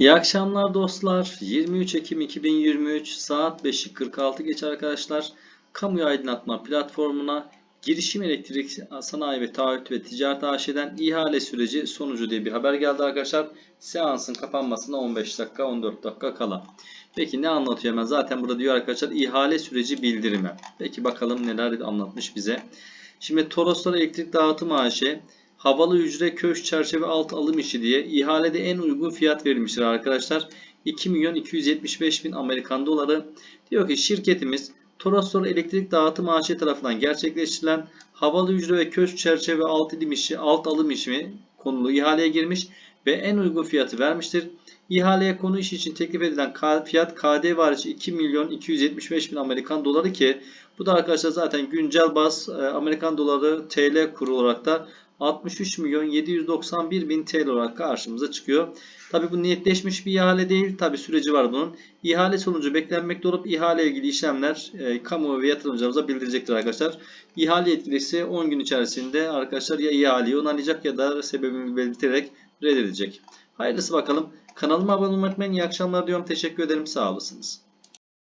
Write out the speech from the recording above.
İyi akşamlar dostlar. 23 Ekim 2023 saat 5'i 46 geç arkadaşlar. Kamuya aydınlatma platformuna girişim elektrik sanayi ve taahhüt ve ticaret AŞ'den ihale süreci sonucu diye bir haber geldi arkadaşlar. Seansın kapanmasına 15 dakika 14 dakika kala. Peki ne anlatıyor hemen? Zaten burada diyor arkadaşlar ihale süreci bildirimi. Peki bakalım neler anlatmış bize. Şimdi Toroslar Elektrik Dağıtım AŞ havalı hücre köşk çerçeve alt alım işi diye ihalede en uygun fiyat verilmiştir arkadaşlar. 2 milyon 275 bin Amerikan doları. Diyor ki şirketimiz Toroslar Elektrik Dağıtım AŞ tarafından gerçekleştirilen havalı hücre ve köşk çerçeve alt alım işi, alt alım işi konulu ihaleye girmiş ve en uygun fiyatı vermiştir. İhaleye konu iş için teklif edilen fiyat KDV hariç 2 milyon 275 bin Amerikan doları ki bu da arkadaşlar zaten güncel baz e, Amerikan doları TL kuru olarak da 63 milyon 791 bin TL olarak karşımıza çıkıyor. Tabi bu niyetleşmiş bir ihale değil. Tabi süreci var bunun. İhale sonucu beklenmekte olup ihale ilgili işlemler e, kamu ve yatırımcılarımıza bildirecektir arkadaşlar. İhale yetkilisi 10 gün içerisinde arkadaşlar ya ihaleyi onaylayacak ya da sebebini belirterek reddedecek. Hayırlısı bakalım. Kanalıma abone olmayı unutmayın. İyi akşamlar diyorum. Teşekkür ederim. Sağ olasınız.